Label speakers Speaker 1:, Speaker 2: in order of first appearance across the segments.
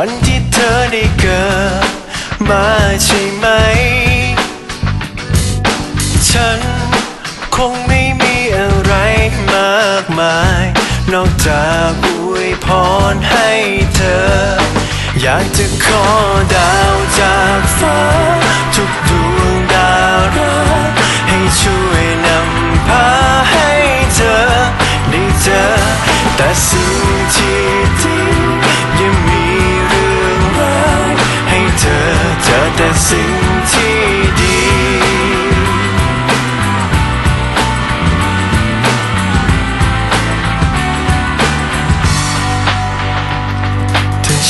Speaker 1: วันที่เธอได้เกิดมาใช่ไหม ฉันคงไม่มีอะไรมากมาย นอกจากอวยพรให้เธอ อยากจะขอได้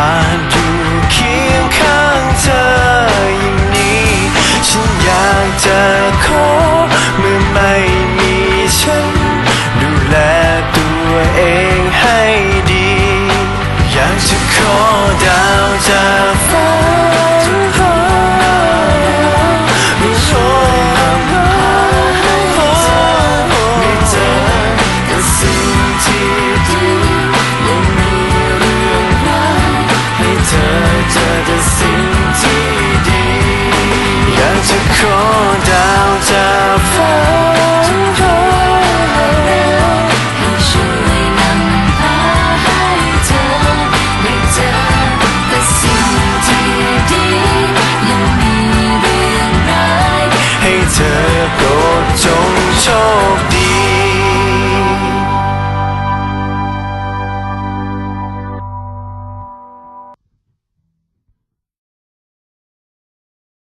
Speaker 1: I